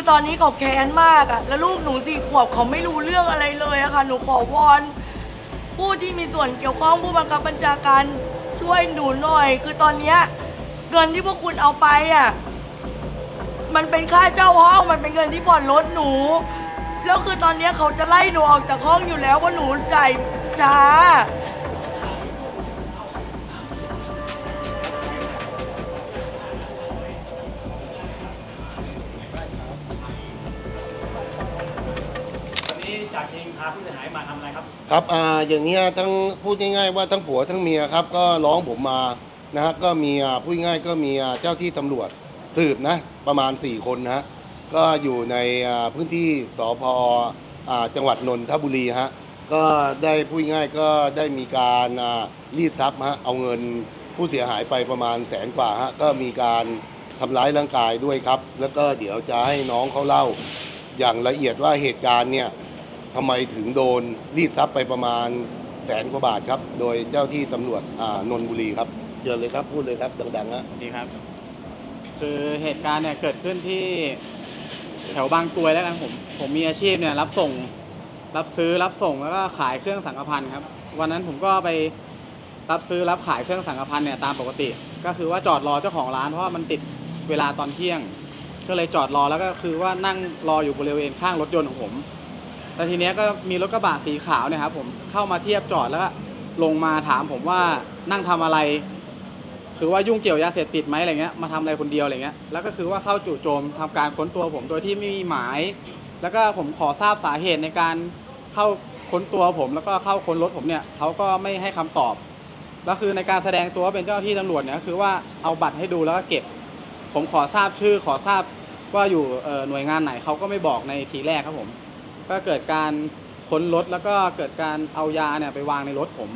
คือตอนนี้เขาแค้นมากอะแล้วลูกหนูสี่ขวบเขาไม่รู้เรื่องอะไรเลยอะค่ะ หนูขอวอนผู้ที่มีส่วนเกี่ยวข้องผู้บังคับบัญชาการช่วยหนูหน่อย คือตอนเนี้ยเงินที่พวกคุณเอาไปอะมันเป็นค่าเช่าห้องมันเป็นเงินที่ผ่อนรถหนู แล้วคือตอนเนี้ยเขาจะไล่หนูออกจากห้องอยู่แล้วว่าหนูจ่ายช้า จากคิงพาผู้เสียหายมาทำอะไรครับ ครับอ่าอย่างเนี้ยทั้งพูดง่ายๆว่าทั้งผัวทั้งเมียครับก็ร้องผมมานะฮะก็มีอ่าพูดง่ายๆก็มีอ่าเจ้าที่ตำรวจสืบนะประมาณ 4 คนนะฮะก็อยู่ในอ่าพื้นที่สพอ่าจังหวัดนนทบุรีฮะก็ได้พูดง่ายๆก็ได้มีการอ่ารีดทรัพย์ฮะเอาเงินผู้เสียหายไปประมาณแสนกว่าฮะก็มีการทำร้ายร่างกายด้วยครับ แล้วก็เดี๋ยวจะให้น้องเขาเล่า อย่างละเอียดว่าเหตุการณ์เนี่ย ทำไมถึงโดนรีดทรัพย์ไปประมาณแสนกว่าบาทครับ โดยเจ้าที่ตำรวจอ่านนบุรีครับเจอเลยครับพูดเลยครับดังๆนะดีครับ คือเหตุการณ์เนี่ยเกิดขึ้นที่แถวบางกรวยแล้วกันผมผมมีอาชีพเนี่ยรับส่งรับซื้อรับส่งแล้วก็ขายเครื่องสังกพันครับ วันนั้นผมก็ไปรับซื้อรับขายเครื่องสังกพันเนี่ยตามปกติ ก็คือว่าจอดรอเจ้าของร้านเพราะว่ามันติดเวลาตอนเที่ยง ก็เลยจอดรอแล้วก็คือว่านั่งรออยู่บริเวณข้างรถยนต์ของผม แต่ทีเนี้ยก็มีรถกระบะสีขาวเนี่ยครับผมเข้ามาเทียบจอดแล้วก็ลงมาถามผมว่านั่งทำอะไร คือว่ายุ่งเกี่ยวยาเสพติดไหมอะไรเงี้ยมาทำอะไรคนเดียวอะไรเงี้ยแล้วก็คือว่าเข้าจู่โจมทำการค้นตัวผมโดยที่ไม่มีหมาย แล้วก็ผมขอทราบสาเหตุในการเข้าค้นตัวผม แล้วก็เข้าค้นรถผมเนี่ยเขาก็ไม่ให้คำตอบ แล้วคือในการแสดงตัวว่าเป็นเจ้าหน้าที่ตำรวจเนี่ยก็คือว่าเอาบัตรให้ดูแล้วก็เก็บ ผมขอทราบชื่อขอทราบว่าอยู่เอ่อหน่วยงานไหนเขาก็ไม่บอกในทีแรกครับผม ก็เกิดการค้นรถแล้วก็เกิดการเอายาเนี่ยไปวางในรถผม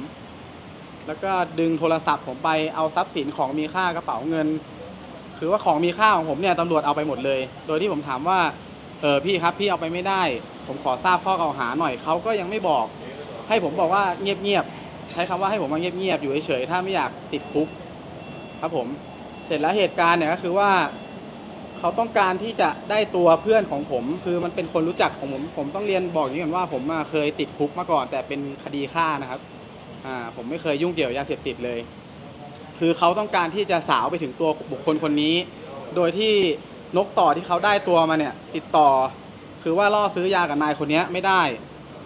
แล้วก็ดึงโทรศัพท์ผมไปเอาทรัพย์สินของมีค่ากระเป๋าเงิน คือว่าของมีค่าของผมเนี่ยตำรวจเอาไปหมดเลย โดยที่ผมถามว่าเออพี่ครับพี่เอาไปไม่ได้ ผมขอทราบข้อกล่าวหาหน่อยเขาก็ยังไม่บอก ให้ผมบอกว่าเงียบๆใช้คำว่าให้ผมว่าเงียบๆอยู่เฉยๆถ้าไม่อยากติดคุก ครับผมเสร็จแล้วเหตุการณ์เนี่ยก็คือว่า เขาต้องการที่จะได้ตัวเพื่อนของผม คือมันเป็นคนรู้จักของผมผมต้องเรียนบอกอย่างนี้ก่อนว่าผมเคยติดคุกมาก่อน แต่เป็นคดีฆ่านะครับอ่าผมไม่เคยยุ่งเกี่ยวกับยาเสพติดเลย คือเขาต้องการที่จะสาวไปถึงตัวบุคคลคนนี้ โดยที่นกต่อที่เขาได้ตัวมาเนี่ยติดต่อ คือว่าล่อซื้อยากับนายคนนี้ไม่ได้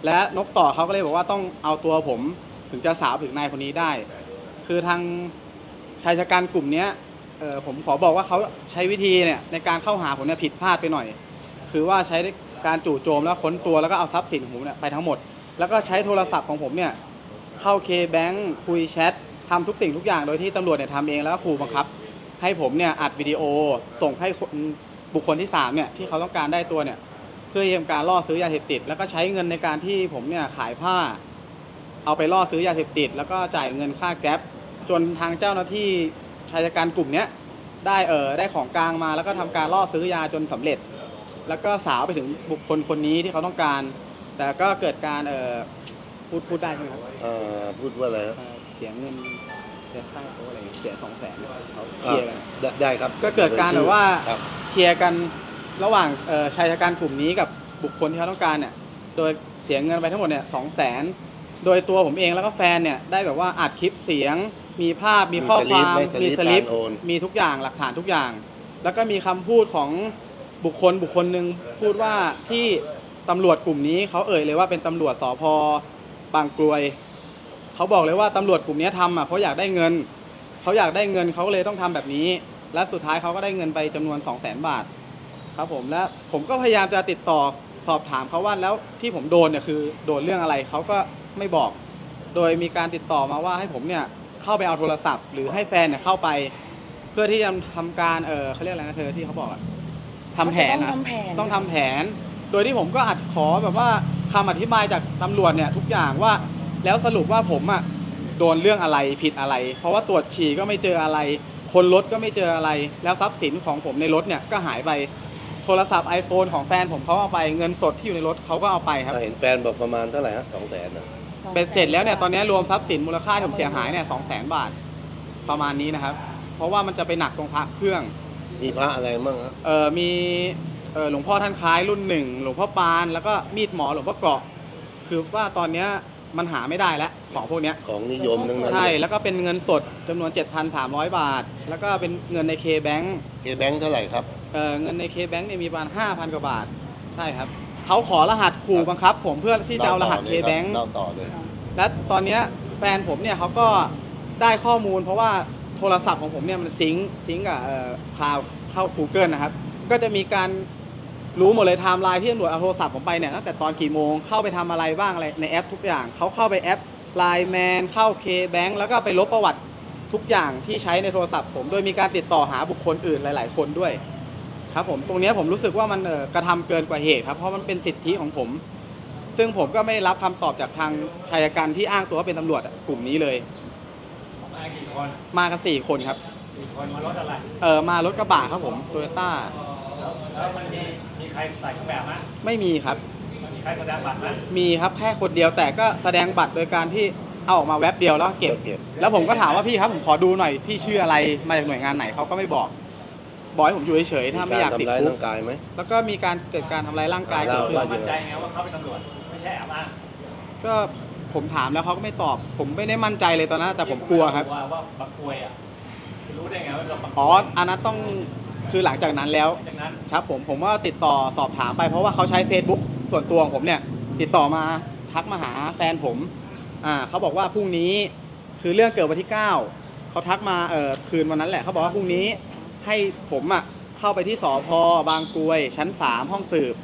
และนกต่อเขาก็เลยบอกว่าต้องเอาตัวผมถึงจะสาวถึงนายคนนี้ได้ คือทางชายชะกันกลุ่มเนี้ย เออผมขอบอกว่าเขาใช้วิธีเนี่ยในการเข้าหาผมเนี่ยผิดพลาดไปหน่อย คือว่าใช้การจู่โจมแล้วค้นตัวแล้วก็เอาทรัพย์สินของผมเนี่ยไปทั้งหมด แล้วก็ใช้โทรศัพท์ของผมเนี่ยเข้าเคแบงคุยแชททำทุกสิ่งทุกอย่างโดยที่ตำรวจเนี่ยทำเองแล้วก็ขู่บังคับ ให้ผมเนี่ยอัดวิดีโอส่งให้คนบุคคลที่สามเนี่ยที่เขาต้องการได้ตัวเนี่ยเพื่อทำการล่อซื้อยาเสพติด แล้วก็ใช้เงินในการที่ผมเนี่ยขายผ้า เอาไปล่อซื้อยาเสพติด แล้วก็จ่ายเงินค่าแก๊ปจนทางเจ้าหน้าที่ ชายชะกันกลุ่มเนี้ยได้เออได้ของกลางมาแล้วก็ทำการล่อซื้อยาจนสำเร็จ แล้วก็สาวไปถึงบุคคลคนนี้ที่เขาต้องการ แต่ก็เกิดการเออพูดพูดได้ใช่ไหมครับเอ่อพูดว่าอะไรฮะเอ่อเสียเงินเดือนใต้โต๊ะอะไรเสียสองแสนเขาเคอ่าลียร์กัน ได้ได้ครับก็เกิดการแบบว่า ครับเคลียร์กันระหว่างเอ่อชายชะกันกลุ่มนี้กับบุคคลที่เขาต้องการเนี่ย โดยเสียเงินไปทั้งหมดเนี่ยสองแสนโดยตัวผมเองแล้วก็แฟนเนี่ยได้แบบว่าอัดคลิปเสียง มีภาพมีข้อความมีมีสสลิลิปปการโอน มีทุกอย่างหลักฐานทุกอย่าง แล้วก็มีคำพูดของบุคคลบุคคลหนึ่งพูดว่าที่ตำรวจกลุ่มนี้เขาเอ่ยเลยว่าเป็นตำรวจสพบางกรวย เขาบอกเลยว่าตำรวจกลุ่มนี้ทำอะเพราะอยากได้เงิน เขาอยากได้เงินเขาเลยต้องทำแบบนี้ และสุดท้ายเขาก็ได้เงินไปจำนวน 2 0 0 0 0 0 บาท ครับผมและผมก็พยายามจะติดต่อสอบถามเขาว่าแล้วที่ผมโดนเนี่ยคือโดนเรื่องอะไรเขาก็ไม่บอก โดยมีการติดต่อมาว่าให้ผมเนี่ย เข้าไปเอาโทรศัพท์ หรือให้แฟนเนี่ยเข้าไป เพื่อที่จะทำการเออเขาเรียกอะไรนะเธอที่เขาบอกอะทำแผนต้องอะทำแผน ต้องทำแผน โดยที่ผมก็อัดขอแบบว่าคำอธิบายจากตำรวจเนี่ยทุกอย่างว่าแล้วสรุปว่าผมอะโดนเรื่องอะไรผิดอะไร เพราะว่าตรวจฉี่ก็ไม่เจออะไร คนรถก็ไม่เจออะไร แล้วทรัพย์สินของผมในรถเนี่ยก็หายไปโทรศัพท์ iPhone ของแฟนผมเขาเอาไปเงินสดที่อยู่ในรถเขาก็เอาไปครับเห็นแฟนบอกประมาณเท่าไหร่ฮะสองแสนนะ เป็นเสร็จแล้วเนี่ยตอนนี้รวมทรัพย์สินมูลค่าที่ผมเสียหายเนี่ยสองแสนบาทประมาณนี้นะครับ เพราะว่ามันจะไปหนักตรงพระเครื่องมีพระอะไรบ้างฮะเออมีเออหลวงพ่อท่านคล้ายรุ่นหนึ่งหลวงพ่อปานแล้วก็มีดหมอหลวงพ่อเกาะ คือว่าตอนเนี้ยมันหาไม่ได้แล้วของพวกเนี้ยของนิยมทั้งนั้นใช่แล้วก็เป็นเงินสดจำนวน 7,300 บาท แล้วก็เป็นเงินใน K-Bank เคแบงค์เท่าไหร่ครับเอ่อเงินใน K-Bank เนี่ยมีประมาณ5,000 กว่าบาท ใช่ครับ เขาขอรหัสขู่บังคับ ผมเพื่อที่จะเอารหัสเล่าต่อเลยและตอนเนี้ยแฟนผมเนี่ยเขาก็ได้ข้อมูล เพราะว่าโทรศัพท์ของผมเนี่ยมันซิงค์ซิงค์กับคลาวเข้า Google นะครับ ก็จะมีการรู้หมดเลยไทม์ไลน์ที่ตำรวจเอาโทรศัพท์ผมไปเนี่ยตั้งแต่ตอนกี่โมงเข้าไปทำอะไรบ้างอะไรในแอปทุกอย่างเขาเข้าไปแอป Line Man เข้า K-Bank แล้วก็ไปลบประวัติทุกอย่างที่ใช้ในโทรศัพท์ผม โดยมีการติดต่อหาบุคคลอื่นหลาย ๆ คนด้วย ครับผมตรงเนี้ยผมรู้สึกว่ามันเอ่อกระทำเกินกว่าเหตุครับเพราะมันเป็นสิทธิของผม ซึ่งผมก็ไม่รับคำตอบจากทางชายการที่อ้างตัวว่าเป็นตำรวจอะกลุ่มนี้เลย มากี่คนมากันสี่คนครับกี่คนมารถอะไรเออมารถกระบะครับผมโตโยต้าแล้วแล้วมันมีมีใครใส่เครื่องแบบไหมไม่มีครับมีใครแสดงบัตรไหมมีครับแค่คนเดียวแต่ก็แสดงบัตรโดยการที่เอาออกมาแว็บเดียวแล้วก็เก็บเก็บ แล้วผมก็ถามว่าพี่ครับผมขอดูหน่อยพี่ชื่ออะไรมาจากหน่วยงานไหนเขาก็ไม่บอก บอกให้ผมอยู่เฉยๆถ้าไม่อยากติดทำร้ายคุร่ากงกายไหม แล้วก็มีการเกิดการทำร้ายร่างกายอ่าเกิดขึ้เล่านมั่นใจไงว่าเขาเป็นตำรวจไม่ใช่แอบอ้างก็ผมถามแล้วเขาก็ไม่ตอบ ผมไม่ได้มั่นใจเลยตอนนั้นแต่ผมกลัวครับ ว่าว่าบักกวยอะรู้ได้ไงว่าเราบักกวยอ๋ออันนั้นต้องคือหลังจากนั้นแล้ว จากนั้นครับผมผมว่าติดต่อสอบถามไปเพราะว่าเขาใช้ Facebook ส่วนตัวของผมเนี่ย ติดต่อมาทักมาหาแฟนผมอ่าเขาบอกว่าพรุ่งนี้คือเรื่องเกิดวันที่ 9เขาทักมาเออคืนวันนั้นแหละเขาบอกว่าพรุ่งนี้ ให้ผมอะเข้าไปที่สพบางกรวย ชั้น 3 ห้องสืบ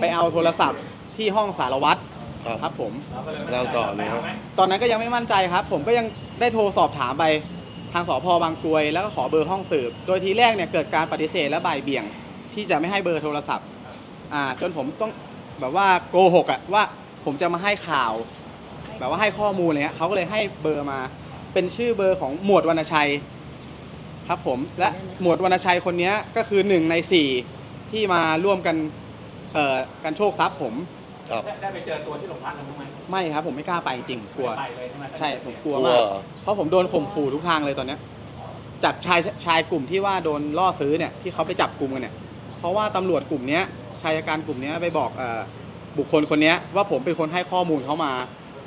ไปเอาโทรศัพท์ที่ห้องสารวัตรครับครับผม เราก็เลยไม่เล่าต่อไปเลยครับไหมตอนนั้นก็ยังไม่มั่นใจครับ ผมก็ยังได้โทรสอบถามไปทางสพบางกรวย แล้วก็ขอเบอร์ห้องสืบ โดยทีแรกเนี่ยเกิดการปฏิเสธและบ่ายเบี่ยง ที่จะไม่ให้เบอร์โทรศัพท์อ่าจนผมต้องแบบว่าโกหกอะว่าผมจะมาให้ข่าว แบบว่าให้ข้อมูลอะไรเงี้ยเขาก็เลยให้เบอร์มา เป็นชื่อเบอร์ของหมวดวรรณชัย ครับผมและหมวดวรรณชัยคนเนี้ยก็คือหนึ่งในสี่ที่มาร่วมกันเอ่อกันโชคทรัพย์ผม ครับได้ได้ไปเจอตัวที่โรงพักแล้วมั้งไหมไม่ครับผมไม่กล้าไปจริงกลัวไปเลยใช่ไหมใช่ผมกลัวกลัวมาก เพราะผมโดนข่มขู่ทุกทางเลยตอนเนี้ยจากชายชายกลุ่มที่ว่าโดนล่อซื้อเนี่ยที่เขาไปจับกลุ่มกันเนี่ยเพราะว่าตำรวจกลุ่มเนี้ยชายการกลุ่มเนี้ยไปบอกเอ่อบุคคลคนเนี้ยว่าผมเป็นคนให้ข้อมูลเขามา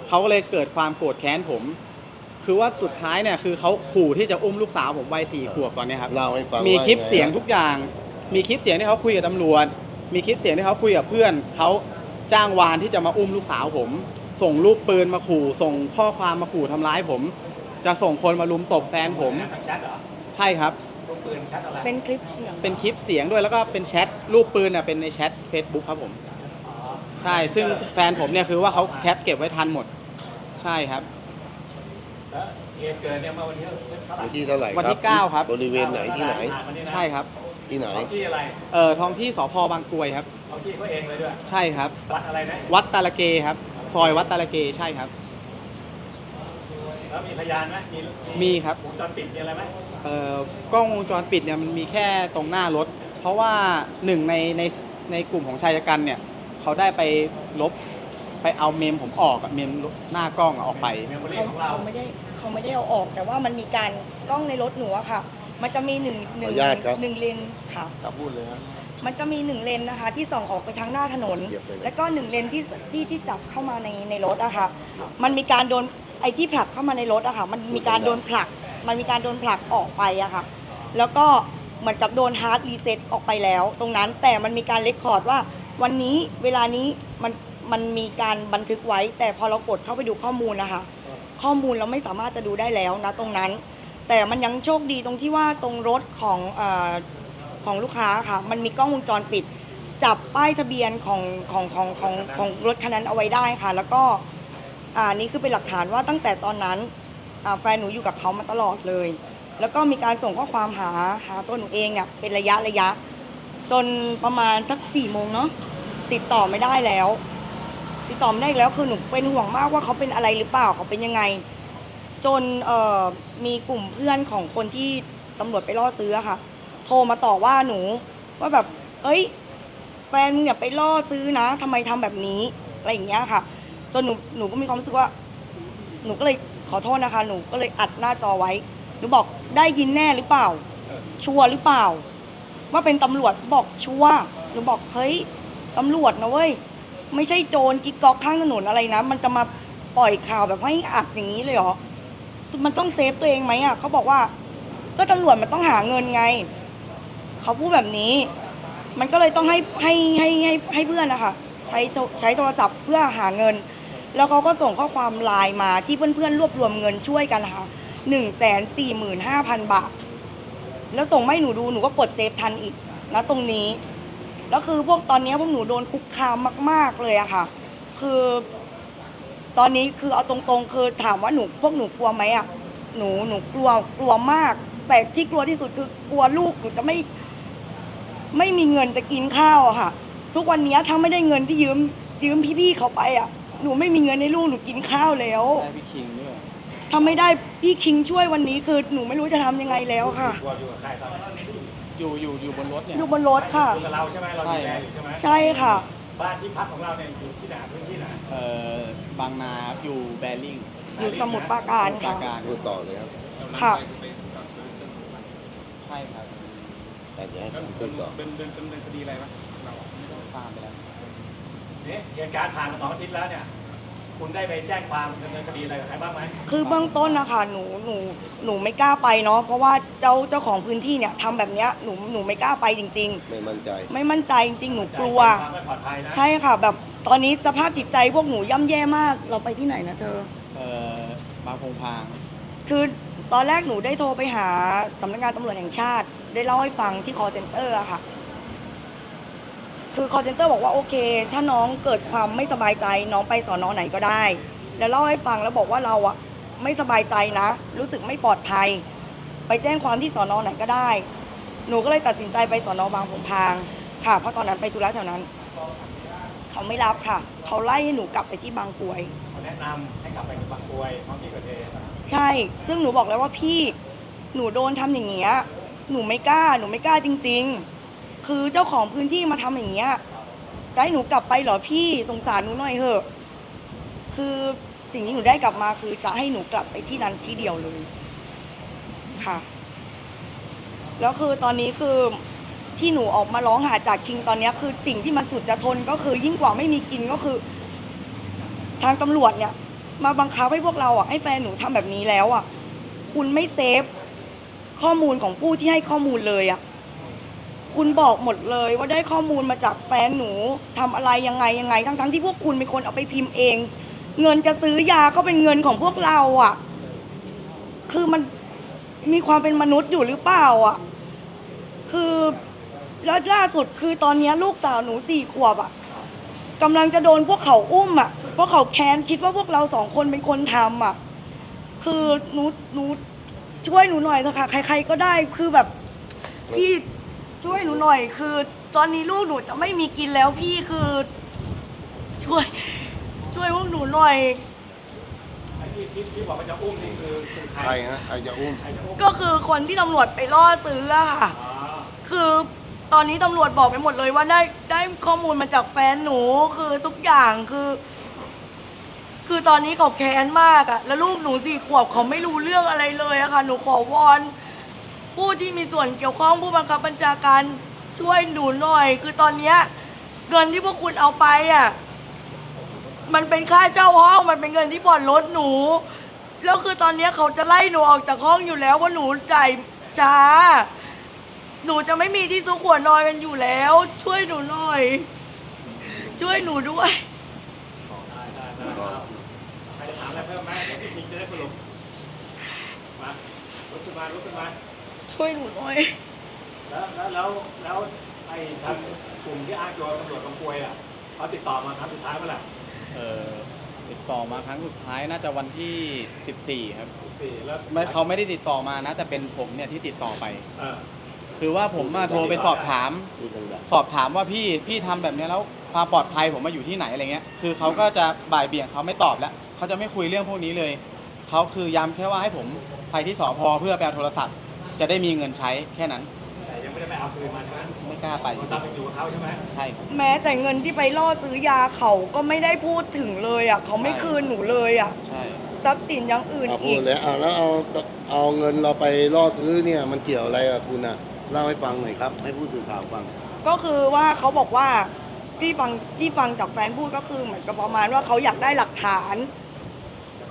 เขาก็เลยเกิดความโกรธแค้นผม คือว่าสุดท้ายเนี่ยคือเขาขู่ที่จะอุ้มลูกสาวผมวัยสี่ขวบตอนเนี้ยครับ เล่าให้ฟังมีว่าคลิปไงเสียงทุกอย่าง มีคลิปเสียงที่เขาคุยกับตำรวจ มีคลิปเสียงที่เขาคุยกับเพื่อน เขาจ้างวานที่จะมาอุ้มลูกสาวผม ส่งรูปปืนมาขู่ ส่งข้อความมาขู่ทำร้ายผม จะส่งคนมาลุมตบแฟนผมทางแชทเหรอใช่ครับรูปปืนแชทอะไรเป็นคลิปเสียงเป็นคลิปเสียงด้วยแล้วก็เป็นแชท รูปปืนน่ะเป็นในแชท Facebook ครับผมอ๋อใช่ ซึ่งแฟนผมเนี่ยคือว่าเขาแคปเก็บไว้ทันหมด ใช่ครับแล้ว เหตุเกิดเนี่ยเมื่อวันที่เท่าไหร่วันที่เท่าไหร่วันที่ครับเก้าครับ บริเวณไหนที่ไหนวันนี้นะใช่ครับที่ไหนเอาที่อะไรเอ่อท้องที่สพบางกรวยครับ เอาที่เขาเองเลยด้วย ใช่ครับ วัดอะไรนะ วัดตาละเกครับ ซอยวัดตาละเกใช่ครับ แล้วมีพยานไหมมีมีครับ วงจรปิดมีอะไรไหมเอ่อกล้องวงจรปิดเนี่ยมันมีแค่ตรงหน้ารถ เพราะว่าหนึ่งในในในกลุ่มของชายชะกันเนี่ยเขาได้ไปลบไปเอาเมมผมออกอะเมมหน้ากล้องอะออกไป เมมโมรี่เขาของเรา เขาไม่ได้ เขาไม่ได้เอาออก แต่ว่ามันมีการกล้องในรถหนูอะค่ะ มันจะมีหนึ่งหนึ่งขออนุญาตครับ หนึ่งเลนค่ะ ครับพูดเลยฮะ มันจะมีหนึ่งเลนนะคะ ที่ส่องออกไปทางหน้าถนน เหยียบไปเลยแล้วก็หนึ่งเลนที่ที่ที่จับเข้ามาในในรถอะค่ะ มันมีการโดนไอ้ที่ผลักเข้ามาในรถอะค่ะ มันมีการโดนผลัก มันมีการโดนผลักออกไปอะค่ะ แล้วก็เหมือนกับโดนฮาร์ดรีเซ็ตออกไปแล้ว ตรงนั้นแต่มันมีการเลคคอร์ดว่า วันนี้เวลานี้มันมันมีการบันทึกไว้ แต่พอเรากดเข้าไปดูข้อมูลนะคะ ข้อมูลเราไม่สามารถจะดูได้แล้วนะตรงนั้น แต่มันยังโชคดีตรงที่ว่าตรงรถของอของลูกค้าค่ะมันมีกล้องวงจรปิด จับป้ายทะเบียนของของของของของรถคันนั้นเอาไว้ได้ค่ะ แล้วก็อ่านี่คือเป็นหลักฐานว่าตั้งแต่ตอนนั้นแฟนหนูอยู่กับเขามาตลอดเลย แล้วก็มีการส่งข้อความหาหาตัวหนูเองเนี่ยเป็นระยะระยะ จนประมาณสักสี่โมงเนาะติดต่อไม่ได้แล้ว ติดต่อไม่ได้อีกแล้วคือหนูเป็นห่วงมากว่าเขาเป็นอะไรหรือเปล่าเขาเป็นยังไง จนเอ่อมีกลุ่มเพื่อนของคนที่ตำรวจไปล่อซื้ออะค่ะ โทรมาต่อว่าหนูว่าแบบ เอ้ยแฟนมึงอย่าไปล่อซื้อนะทำไมทำแบบนี้อะไรอย่างเงี้ยค่ะ จนหนูหนูก็มีความรู้สึกว่า หนูก็เลยขอโทษนะคะ หนูก็เลยอัดหน้าจอไว้ หนูบอกได้ยินแน่หรือเปล่า ชัวร์หรือเปล่า ว่าเป็นตำรวจบอกชัวร์นูบอกเฮ้ยตำรวจนะเว้ย ไม่ใช่โจรกิ๊กก๊อกข้างถนนอะไรนะ มันจะมาปล่อยข่าวแบบให้อัดอย่างนี้เลยเหรอ มันต้องเซฟตัวเองไหมอะเขาบอกว่า ก็ตำรวจมันต้องหาเงินไง เขาพูดแบบนี้ มันก็เลยต้องให้ให้ให้ให้ให้เพื่อนนะคะใช้ใช้โทรศัพท์เพื่อหาเงิน แล้วเขาก็ส่งข้อความไลน์มาที่เพื่อนๆรวบรวมเงินช่วยกันนะคะหนึ่งแสนสี่หมื่นห้าพันบาท แล้วส่งมาให้หนูดูหนูก็กดเซฟทันอีกนะตรงนี้ แล้วคือพวกตอนนี้พวกหนูโดนคุกคามมาก ๆเลยอะค่ะ คือตอนนี้คือเอาตรงๆ คือถามว่าหนูพวกหนูกลัวไหมอะหนูหนูกลัวกลัวมาก แต่ที่กลัวที่สุดคือกลัวลูกหนูจะไม่ ไม่มีเงินจะกินข้าวอะค่ะ ทุกวันนี้ถ้าไม่ได้เงินที่ยืมยืมพี่ๆเขาไปอะหนูไม่มีเงินให้ลูกหนูกินข้าวแล้ว ได้พี่คิงด้วยถ้าไม่ได้พี่คิงช่วยวันนี้คือหนูไม่รู้จะทำยังไงแล้วค่ะ กลัวอยู่กับใครตอนนี้ อยู่อยู่อยู่บนรถเนี่ยอยู่บนรถค่ะ อยู่กับเราใช่ไหมเราดูแลอยู่ใช่ไหมใช่ค่ะ บ้านที่พักของเราเนี่ยอยู่ที่ไหนพื้นที่ไหนเอ่อบางนาอยู่แบริ่งอยู่สมุทรปราการปราค่ะ การพูดต่อเลยครับค่ะ ใช่ครับแต่จะให้ผมพูดต่อเดินเดินดำเนินคดีอะไรไหมเราตามไปแล้ว เนี่ยเหตุการณ์ผ่านมาสองอาทิตย์แล้วเนี่ย คุณได้ไปแจ้งความดำเนินคดีอะไรกับใครบ้างไหมคือเบื้องต้นนะคะหนูหนูหนูไม่กล้าไปเนาะเพราะว่าเจ้าเจ้าของพื้นที่เนี่ยทำแบบเนี้ยหนูหนูไม่กล้าไปจริง ไม่มั่นใจ ๆ ไม่มั่นใจจริงๆหนูกลัว แจ้งความไม่ปลอดภัยนะใช่ค่ะ แบบตอนนี้สภาพจิตใจพวกหนูย่ำแย่มากเราไปที่ไหนนะเธอ เอ่อบางพงพาง คือตอนแรกหนูได้โทรไปหาสำนักงานตำรวจแห่งชาติ ได้เล่าให้ฟังที่ call center อะค่ะ คือ call center บอกว่าโอเค ถ้าน้องเกิดความไม่สบายใจน้องไปสอนอไหนก็ได้ แล้วเล่าให้ฟังแล้วบอกว่าเราอะไม่สบายใจนะ รู้สึกไม่ปลอดภัย ไปแจ้งความที่สอนอไหนก็ได้ หนูก็เลยตัดสินใจไปสอนอบางผงพาง ค่ะ เพราะตอนนั้นไปธุระแถวนั้น เขาไม่รับค่ะ เขาไล่ให้หนูกลับไปที่บางกรวย เขาแนะนำให้กลับไปบางกรวยท้องที่เกิดเหตุใช่ ซึ่งหนูบอกแล้วว่าพี่ หนูโดนทำอย่างเงี้ย หนูไม่กล้า หนูไม่กล้าจริง ๆ คือเจ้าของพื้นที่มาทำอย่างเงี้ยจะให้หนูกลับไปเหรอพี่สงสารหนูหน่อยเถอะ คือสิ่งที่หนูได้กลับมาคือจะให้หนูกลับไปที่นั้นที่เดียวเลย ค่ะ แล้วคือตอนนี้คือที่หนูออกมาร้องหาจากคิงตอนนี้คือสิ่งที่มันสุดจะทนก็คือ ยิ่งกว่าไม่มีกินก็คือ ทางตำรวจเนี่ย มาบังคับให้พวกเราอะให้แฟนหนูทำแบบนี้แล้วอะ คุณไม่เซฟข้อมูลของผู้ที่ให้ข้อมูลเลยอะ คุณบอกหมดเลย ว่าได้ข้อมูลมาจากแฟนหนูทำอะไรยังไงยังไง ทั้งทั้งๆที่พวกคุณเป็นคนเอาไปพิมพ์เอง เงินจะซื้อยาก็เป็นเงินของพวกเราอะ คือมันมีความเป็นมนุษย์อยู่หรือเปล่าอะ คือแล้วล่าสุดคือตอนเนี้ยลูกสาวหนูสี่ขวบอะกำลังจะโดนพวกเขาอุ้มอะพราะเขาแค้นคิดว่าพวกเราสองคนเป็นคนทำอะ คือหนูหนูช่วยหนูหน่อยเถอะค่ะ ใคร ๆก็ได้คือแบบพี่ ช่วยหนูหน่อย คือ ตอนนี้ลูกหนูจะไม่มีกินแล้วพี่คือ ช่วย ช่วยพวกหนูหน่อย ไอ้ที่ที่ที่บอกว่าจะอุ้มนี่คือคือใครใครฮะใครจะอุ้ม ใครจะอุ้มก็คือคนที่ตำรวจไปล่อซื้ออะค่ะ อ๋อคือตอนนี้ตำรวจบอกไปหมดเลยว่าได้ได้ข้อมูลมาจากแฟนหนูคือทุกอย่างคือ คือตอนนี้เขาแค้นมากอะแล้วลูกหนูสี่ขวบเขาไม่รู้เรื่องอะไรเลยอะค่ะ หนูขอวอน ผู้ที่มีส่วนเกี่ยวข้องผู้บังคับบัญชาการช่วยหนูหน่อย คือตอนเนี้ยเงินที่พวกคุณเอาไปอะมันเป็นค่าเช่าห้องมันเป็นเงินที่ผ่อนรถหนูแล้วคือตอนเนี้ยเขาจะไล่หนูออกจากห้องอยู่แล้วว่าหนูจ่ายช้า หนูจะไม่มีที่ซุกหัวนอนกันอยู่แล้ว ช่วยหนูหน่อย ช่วยหนูด้วยได้ได้ได้ครับใครจะถามอะไรเพิ่มไหมเดี๋ยวพี่คิงจะได้สรุปมาลุกขึ้นมาลุกขึ้นมา ช่วยหนูหน่อย แล้วแล้วแล้วแล้วไอ้ทางกลุ่มที่อ้างตัวตำรวจบางกรวยอะเขาติดต่อมาครั้งสุดท้ายเมื่อไหร่เอ่อติดต่อมาครั้งสุดท้ายน่าจะวันที่ 14 ครับสี่แล้วไม่เขาไม่ได้ติดต่อมานะ แต่เป็นผมเนี่ยที่ติดต่อไป เออคือว่าผมมาโทรไปสอบถาม พูดดังสอบถามว่าพี่พี่ทำแบบเนี้ยแล้วความปลอดภัยผมมาอยู่ที่ไหนอะไรเงี้ย คือเขาก็จะบ่ายเบี่ยงเขาไม่ตอบแล้วเขาจะไม่คุยเรื่องพวกนี้เลย เขาคือย้ำแค่ว่าให้ผมไปที่สพเพื่อไปเอาโทรศัพท์ จะได้มีเงินใช้แค่นั้น แต่ยังไม่ได้ไปเอาคืนมาใช่ไหมไม่กล้าไปโทรศัพท์ยังอยู่กับเขาใช่ไหมใช่ครับ แม้แต่เงินที่ไปล่อซื้อยาเขาก็ไม่ได้พูดถึงเลยอะเขาไม่คืนหนูเลยอะใช่ ทรัพย์สินอย่างอื่นๆเอาพูอีดก เลยอะแล้วเอาเอาเงินเราไปล่อซื้อเนี่ยมันเกี่ยวอะไรกับคุณอะเล่าให้ฟังหน่อยครับ ให้ผู้สื่อข่าวฟัง ก็คือว่าเขาบอกว่าที่ฟังที่ฟังจากแฟนพูดก็คือเหมือนกับประมาณว่าเขาอยากได้หลักฐาน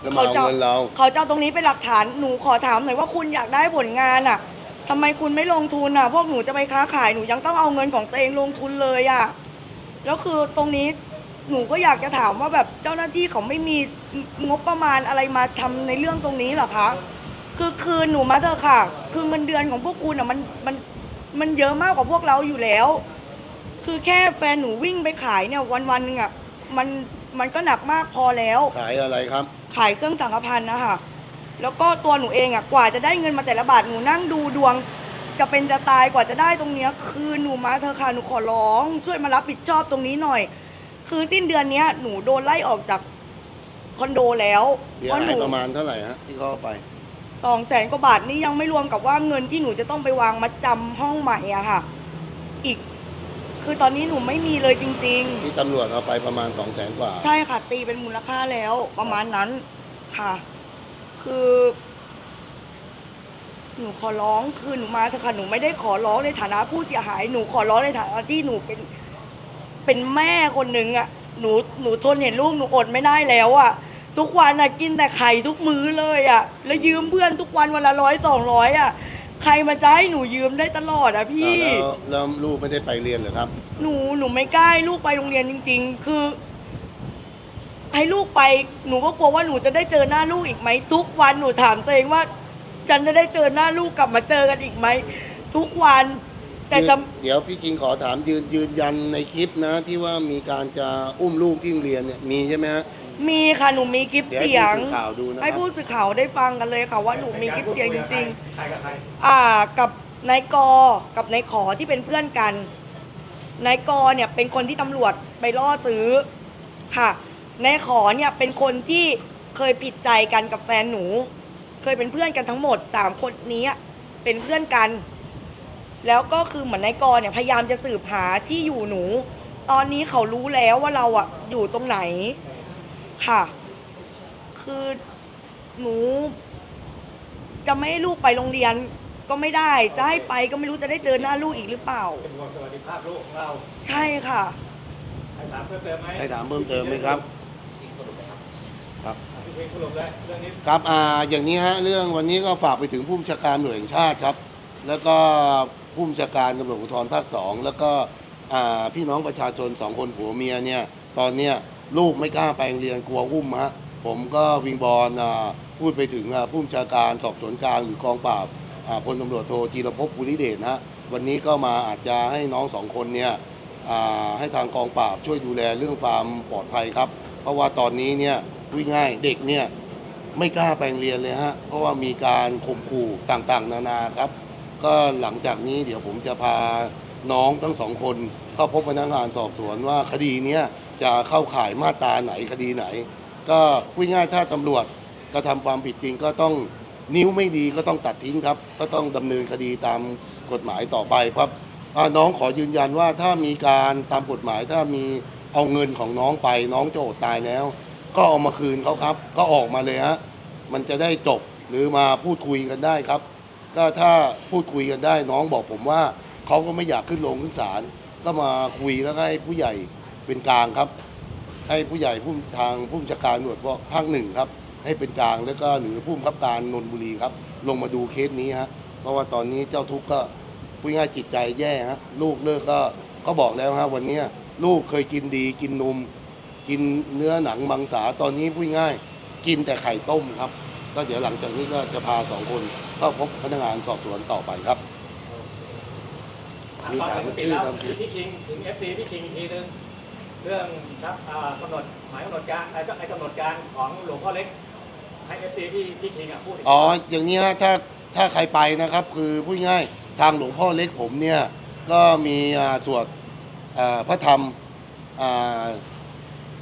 แล้วมาเอาเงินเรา เขาจะเอาตรงนี้เป็นหลักฐานหนูขอถามหน่อยว่าคุณอยากได้ผลงานอะทำไมคุณไม่ลงทุนอะ พวกหนูจะไปค้าขายหนูยังต้องเอาเงินของตัวเองลงทุนเลยอะแล้วคือตรงนี้หนูก็อยากจะถามว่าแบบเจ้าหน้าที่เขาไม่มีงบประมาณอะไรมาทำในเรื่องตรงนี้เหรอคะ คือคืนหนูมาเถอะค่ะ คือเงินเดือนของพวกคุณอะมันมันมันเยอะมากกว่าพวกเราอยู่แล้ว คือแค่แฟนหนูวิ่งไปขายเนี่ยวันวันๆหนึงอะมัน มันก็หนักมากพอแล้ว ขายอะไรครับ ขายเครื่องสังฆพันธ์นะคะแล้วก็ตัวหนูเองอะกว่าจะได้เงินมาแต่ละบาทหนูนั่งดูดวง จะเป็นจะตายกว่าจะได้ตรงเนี้ยคือหนูมาเธอะค่ะหนูขอร้อง ช่วยมารับผิดชอบตรงนี้หน่อย คือสิ้นเดือนเนี้ยหนูโดนไล่ออกจากคอนโดแล้วเสียเพราะหาหยนูประมาณเท่าไหร่ฮะที่เขาเอาไป สองแสนกว่าบาทนี่ยังไม่รวมกับว่าเงินที่หนูจะต้องไปวางมาจำห้องใหม่อะค่ะ อีก คือตอนนี้หนูไม่มีเลยจริงๆที่ตำรวจเอาไปประมาณ2องแสนกว่าใช่ค่ะตีเป็นมูลค่าแล้วประมาณนั้นค่ะ คือ หนูขอร้องคือหนูมาเถอะค่ะหนูไม่ได้ขอร้องในฐานะผู้เสียหาย หนูขอร้องในฐานะที่หนูเป็น เป็นแม่คนหนึ่งอะหนูหนูทนเห็นลูกหนูอดไม่ได้แล้วอะทุกวันอะกินแต่ไข่ทุกมื้อเลยอะแล้วยืมเพื่อนทุกวันวันละร้อยสองร้อยอะ ใครมาจะให้หนูยืมได้ตลอดอะพี่ แล้วแล้วลูกไม่ได้ไปเรียนเหรอครับ หนูหนูไม่กล้าให้ลูกไปโรงเรียนจริง ๆ คือ ให้ลูกไปหนูก็กลัวว่าหนูจะได้เจอหน้าลูกอีกไหมทุกวันหนูถามตัวเองว่าฉันจะได้เจอหน้าลูกกลับมาเจอกันอีกไหมทุกวัน แต่จะ เดี๋ยวพี่คิงขอถามยืนยืนยันในคลิปนะ ที่ว่ามีการจะอุ้มลูกที่โรงเรียนเนี่ยมีใช่ไหมฮะ มีค่ะหนูมีคลิปเดี๋ยวให้เสียงผู้สื่อข่าวดูนะครับ ให้ผู้สื่อข่าวได้ฟังกันเลยค่ะว่าหนูมีคลิปเสียงจริง ใครกับใครๆ อ่ากับนายกอกับนายขอที่เป็นเพื่อนกันนายกอเนี่ยเป็นคนที่ตำรวจไปล่อซื้อค่ะนายขอเนี่ยเป็นคนที่เคยผิดใจกันกับแฟนหนู เคยเป็นเพื่อนกันทั้งหมดสามคนนี้เป็นเพื่อนกัน แล้วก็คือเหมือนนายกอเนี่ยพยายามจะสืบหาที่อยู่หนู ตอนนี้เขารู้แล้วว่าเราอะอยู่ตรงไหน ค่ะ คือหนูจะไม่ให้ลูกไปโรงเรียนก็ไม่ได้ จะให้ไปก็ไม่รู้จะได้เจอหน้าลูกอีกหรือเปล่า เป็นห่วงสวัสดิภาพลูกของเราใช่ค่ะให้ถามเพิ่มเติมไหมให้ถามเพิ่มเติมไหมครับ ครับ พี่เพลงสรุปเลยเรื่องนี้ครับอ่าอย่างนี้ฮะเรื่องวันนี้ก็ฝากไปถึงผู้บัญชาการหน่วยแห่งชาติครับ แล้วก็ผู้บัญชาการตำรวจภูธรภาคสองแล้วก็อ่าพี่น้องประชาชนสองคนผัวเมียเนี่ยตอนเนี้ย ลูกไม่กล้าไปโรงเรียนกลัวอุ้มฮะผมก็วิงบอลพูดไปถึงผู้บัญชาการสอบสวนกลางหรือกองปราบพลตำรวจโทจีรพบุริเดชนะวันนี้ก็มาอาจจะให้น้องสองคนเนี่ยให้ทางกองปราบช่วยดูแลเรื่องความปลอดภัยครับ เพราะว่าตอนนี้เนี่ยวิ่งง่ายเด็กเนี่ยไม่กล้าไปเรียนเลยฮะเพราะว่ามีการข่มขู่ต่างๆ นานาครับ ก็หลังจากนี้เดี๋ยวผมจะพาน้องทั้งสองคนเข้าพบพนักงานสอบสวนว่าคดีเนี้ย จะเข้าข่ายมาตราไหนคดีไหน ก็พูดง่ายๆถ้าตำรวจกระทำความผิดจริงก็ต้องนิ้วไม่ดีก็ต้องตัดทิ้งครับ ก็ต้องดำเนินคดีตามกฎหมายต่อไปครับอ่าน้องขอยืนยันว่าถ้ามีการตามกฎหมายถ้ามีเอาเงินของน้องไป น้องจะอดตายแล้ว ก็เอามาคืนเขาครับ ก็ออกมาเลยฮะมันจะได้จบหรือมาพูดคุยกันได้ครับ ก็ถ้าพูดคุยกันได้น้องบอกผมว่าเขาก็ไม่อยากขึ้นโรงขึ้นศาลก็มาคุยแล้วก็ให้ผู้ใหญ่ เป็นกลางครับ ให้ผู้ใหญ่ผู้ทางผู้บัญชาการตำรวจภาคหนึ่งครับ ให้เป็นกลางแล้วก็หรือผู้บังคับการนนทบุรีครับ ลงมาดูเคสนี้ฮะเพราะว่าตอนนี้เจ้าทุกข์ก็พูดง่ายๆจิตใจแย่ฮะลูกเลิกก็ก็บอกแล้วฮะวันเนี้ยลูกเคยกินดีกินนม กินเนื้อหนังมังสาตอนนี้พูดง่าย กินแต่ไข่ต้มครับ ก็เดี๋ยวหลังจากนี้ก็จะพาสองคนเข้าพบพนักงานสอบสวนต่อไปครับ มีถามชื่อนามสกุลพี่คิงถึง FC พี่คิงอีกทีนึง เรื่องครับอ่ากำหนดหมายกำหนดการไอ้ไอ้กำหนดการของหลวงพ่อเล็กให้ FC พี่พี่คิงอะพูดกอ๋ออย่างนี้ฮะถ้าถ้าใครไปนะครับ คือพูดง่ายทางหลวงพ่อเล็กผมเนี่ยก็มีอ่าสวดอ่าพระธรรมอ่า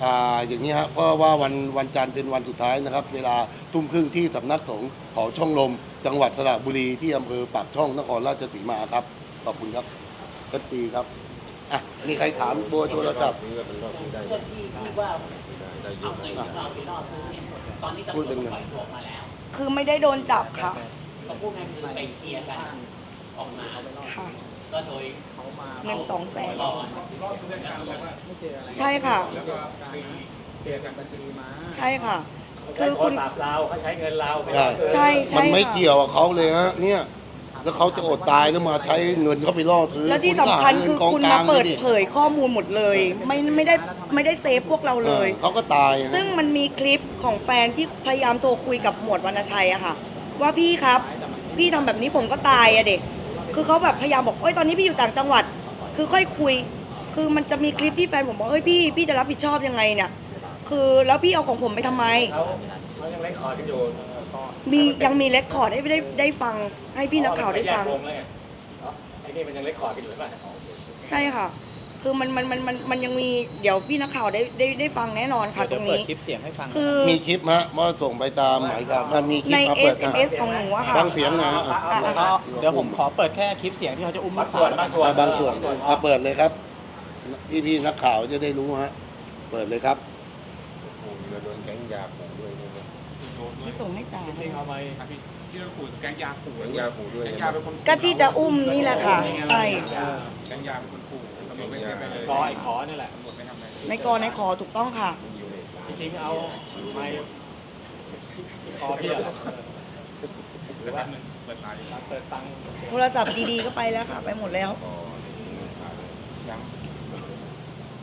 อ่าอย่างนี้ฮะเพราะว่าวันวันจันทร์เป็นวันสุดท้ายนะครับ เวลาทุ่มครึ่งที่สำนักสงฆ์หอช่องลม จังหวัดสระบุรีที่อำเภอปากช่องนครราชสีมาครับขอบคุณครับเอฟซีครับ อะมีใครถามเบอร์โทรศัพท์ที่ที่ว่าเอาเงินของเราไปล่อซื้อเนี่ยตอนนี้ตำรพูวดจดังๆปล่อยตัวออกมาแล้วคือไม่ได้โดนจับค่ะก็พูดง่ายคือไปเคลียร์กันออกมาค่ะก็โดยเขามาเงินสองแสนก่อนรอบซื้อกันแล้วก็ไม่เจออะไรใช่ค่ะแล้วก็ไปเจอกันบัญชีม้าใช่ค่ะเขาคืใช้อโทคุรณศัพท์เราเขาใช้เงินเราไปใช่ซื้อใช่ใช่ มันไม่ค่ะเกี่ยวกับเขาเลยฮะเนี่ย แล้วเขาจะอดตายแล้วมาใช้เงินเขาไปล่อซื้อแล้วที่ณก็สำคัญหาเงินคือกองคุณกมาลางเปิดดิเผยข้อมูลหมดเลย ไม่ไม่ได้ไม่ได้เซฟพวกเราเลยออเขาก็ตายฮะซึ่งมันมีคลิปของแฟนที่พยายามโทรคุยกับหมวดวรรณชัยอะค่ะ ว่าพี่ครับ พี่ทำแบบนี้ผมก็ตายอะเด็กคือเขาแบบพยายามบอกเอ้ยตอนนี้พี่อยู่ต่างจังหวัด คือค่อยคุย คือมันจะมีคลิปที่แฟนผมบอกเอ้ยพี่พี่จะรับผิดชอบยังไงเนี่ยคือแล้วพี่เอาของผมไปทำไมเขาเขายังเล่นคอร์ดกันอยู่ ก็มียังมีเรคคอร์ดให้ได้ได้ฟังให้พี่นักข่าวได้ฟังแยกวแล้วไงเอ้าไอ้นี่มันยังเล่นคอร์ดกันอยู่หรือเปล่าใช่ค่ะ คือมันมันมันมันมันยังมีเดี๋ยวพี่นักข่าวได้ได้ได้ฟังแน่นอนค่ะตเดี๋รยวงเปิดนี้คลิปเสียงให้ฟังคือ มีคลิปฮะว่าส่งไปตามหมายความมันมีคลิปในมาเปิดฮะ SMS ของหนูอะค่ะ ฟังเสียงหนะฮะ เอาเอาเอาก็เดี๋ยวผมขอเปิดแค่คลิปเสียงที่เขาจะอุ้มบาลูงกส่สาวนวบางส่วนอะบางส่วนอ๋อมาเปิดเลยครับพี่พี่ๆนักข่าวจะได้รู้ฮะ เปิดเลยครับ ที่ ส่งให้จ่าจริงๆเอาไปอะพี่ที่เราขู่แกงยาขู่แก๊งยาขู่ด้วยแกงยาเป็นคนขู่ก็ที่จะอุ้มนี่แหละค่ะ ใช่แกงยาเป็นคนขู่ตำรวจไม่ไปเลยกอไอ้ขอนี่แหละตำรวจไม่ทำอะไรในกอในคอถูกต้องค่ะจริงๆเอาไม้คอพี่อะหรือว่าเปิดไลน์เปิดตังค์โทรศัพท์ดีๆก็ไปแล้วค่ะ ไปหมดแล้วยัง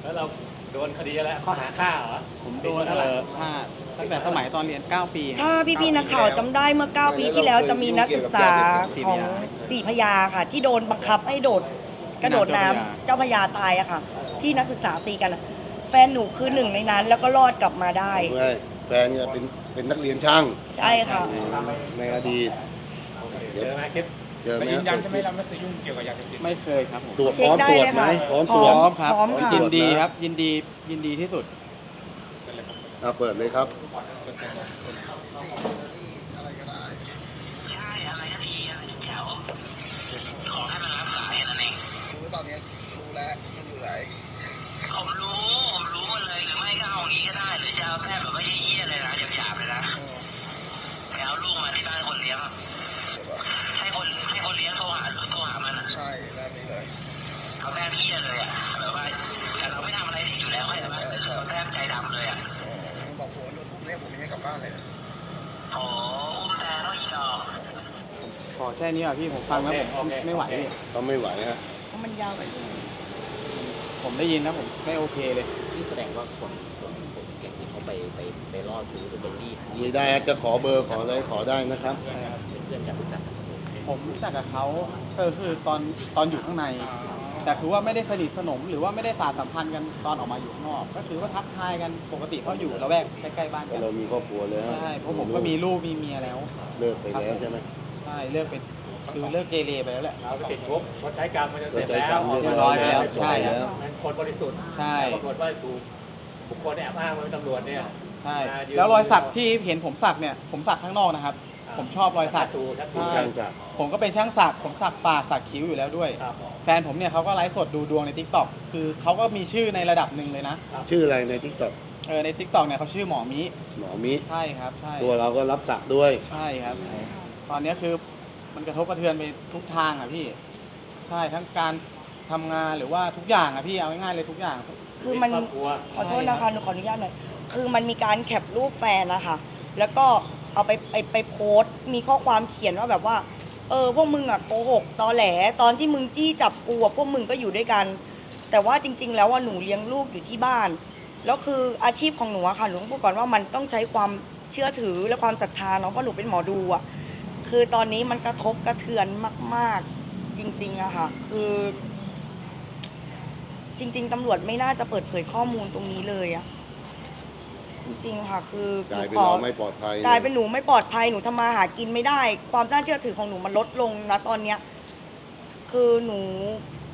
แล้วเราโดนคดีอะไรข้อหาฆ่าเหรอผมโดนเออถ้า ตั้งแต่สมัยตอนเรียน 9 ปีถ้าพี่ๆนักข่าวจำได้เมื่อ 9 ปีที่แล้วจะมีนักศึกษาของสี่พยาค่ะ ที่โดนบังคับให้โดดกระโดดน้ำเจ้าพระยาตายอะค่ะ ที่นักศึกษาตีกันอะแฟนหนูคือหนึ่งในนั้น แล้วก็รอดกลับมาได้ใช่แฟนเนี่ยเป็นเป็นนักเรียนช่างใช่ค่ะ ในอดีตเจอไหมคลิปเจอไหมแต่ยืนยันฮะใช่ไหมเราไม่เคยยุ่งเกี่ยวกับยาเสพติดไม่เคยครับผมตรวจเช็พคร้อมได้ตรวจเลยไหมค่ะพร้อมพตรร้วอจมครับพร้อมค่ะ ยินดีครับยินดียินดีที่สุดอะ เปิดเลยครับ ใช่อะไรก็ดีอะไรแจ๋วขอให้มันรับสายนั่นเอง รู้ตอนนี้รู้แล้วมันอยู่ไหนผมรู้ ผมรู้หมดเลย หรือไม่ก็เอาอย่างนี้ก็ได้ หรือจะเอาแค่แบบว่าเยี่ยๆเลยนะหยาบๆเลยนะไปเอาลูกมาที่บ้านคนเลี้ยงอะให้คนให้คนเลี้ยงโทรหาโทรหามันอะใช่ด้านนี้เลยเอาแต้มเยี่ยเลยอะแบบว่าแต่เราไม่ทำอะไรผิดอยู่แล้วเข้าใจปะเอาแต้มใจดำเลยอะ กลับบ้านเลยนะโอ้อุ้มแต่ต้องอีดอกขอแค่นี้อะพี่ผมฟังแล้วผมไม่ไหวพี่ก็ไม่ไหวฮะเพราะมันยาวไปผมได้ยินนะผมไม่โอเคเลยนี่แสดงว่าคนคนคนแก่งที่เขาไปไปไปล่อซื้อหรือไปรีดมีได้ฮะจะขอเบอร์ขออะไรขอได้นะครับเป็นเพื่อนกันรู้จักกันผมรู้จักกับเขาก็คือตอนตอนอยู่ข้างใน แต่คือว่าไม่ได้สนิทสนมหรือว่าไม่ได้สารสัมพันธ์กันตอนออกมาอยู่ข้างนอก ก็คือว่าทักทายกันปกติเขาอยู่ละแวกใกล้ๆบ้านก็กันเรามีครอบครัวแล้วใช่เพราะผมก็มีลูกมีเมียแล้วเลิกไปแล้วใช่ไหมใช่เลิกเป็นคือเลิกเกเรไปแล้วแหละ เราติดคุกชดใช้กรรมมันจะเสร็จชดใช้แล้กรวรมเรียบร้อยแล้วจบใช่ไปแล้ว มันคนบริสุทธิ์ใช่ ปรากฏว่าถูกบุคคลแอบอ้างว่าเป็นตำรวจเนี่ย ใช่มายืน แล้วรอยสักที่เห็นผมสักเนี่ยผมสักข้างนอกนะครับ ผมชอบรอยสักถูกชัดใช่ ช่างสัก ผมก็เป็นช่างสักผมสักปากสักคิ้วอยู่แล้วด้วย ครับแฟนผมเนี่ยเขาก็ไลฟ์สดดูดวงใน t ิ k t o k คือเขาก็มีชื่อในระดับหนึ่งเลยนะ ชื่ออะไรในทิกตอกเออใน t ิ k t o k เนี่ยเขาชื่อหมอมิ หมอมิ ใช่ครับใช่ตัวเราก็รับสักด้วย ใช่ครับ ตอนนี้คือมันกระทบกระเทือนไปทุกทางอะพี่ ใช่ทั้งการทำงานหรือว่าทุกอย่างอะพี่เอาง่ายๆเลยทุกอย่าง คือมัน ครอบครัว ขอโทษนะคะหนูขออนุญาตหน่อย คือมันมีการแคปรูปแฟนนะคะ แล้วก็ เอาไปไปไปโพสต์มีข้อความเขียนว่าแบบว่า เออพวกมึงอะโกหกตอแหล ตอนที่มึงจี้จับกูอะพวกมึงก็อยู่ด้วยกัน แต่ว่าจริง ๆ แล้วว่าหนูเลี้ยงลูกอยู่ที่บ้าน แล้วคืออาชีพของหนูอะค่ะหนูต้องพูดก่อนว่ามันต้องใช้ความเชื่อถือและความศรัทธาเนาะเพราะหนูเป็นหมอดูอะคือตอนนี้มันกระทบกระเทือนมาก ๆ จริงๆอะค่ะ คือ จริง ๆตำรวจไม่น่าจะเปิดเผยข้อมูลตรงนี้เลยอะ ริงๆค่ะคือกลายเป็นหขอเราไม่ปลอดภัยกลายเป็นหนูไม่ปลอดภัยหนูทำมาหากินไม่ได้ ความน่าเชื่อถือของหนูมันลดลงนะตอนเนี้ยคือหนู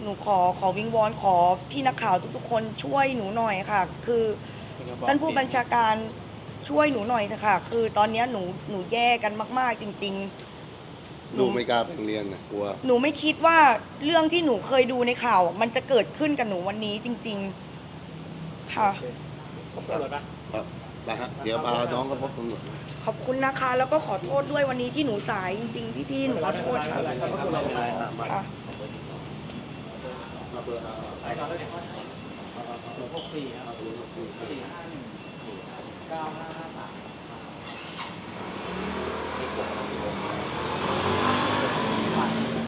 หนูขอขอวิงวอนขอพี่นักข่าวทุกๆ คนช่วยหนูหน่อยค่ะ คือท่านผู้บัญชาการช่วยหนูหน่อยเถอะค่ะ คือตอนเนี้ยหนูหนูแย่กันมาก ๆ จริง ๆ หนูลูกไม่กล้าไปโรงเรียนนะกลัว หนูไม่คิดว่าเรื่องที่หนูเคยดูในข่าว มันจะเกิดขึ้นกับหนูวันนี้จริง ๆ ค่ะ ผมตำรวจปะครับ ไปฮะเดี๋ยวพาน้องก็พบตำรวจขอบคุณนะคะ แล้วก็ขอโทษด้วยวันนี้ที่หนูสายจริงๆพี่ๆหนูขอโทษค่ะไม่เป็นไรมามค่ะบอรบสี่แล้บสี่ห้าหนึ่งสี่เก้าห้า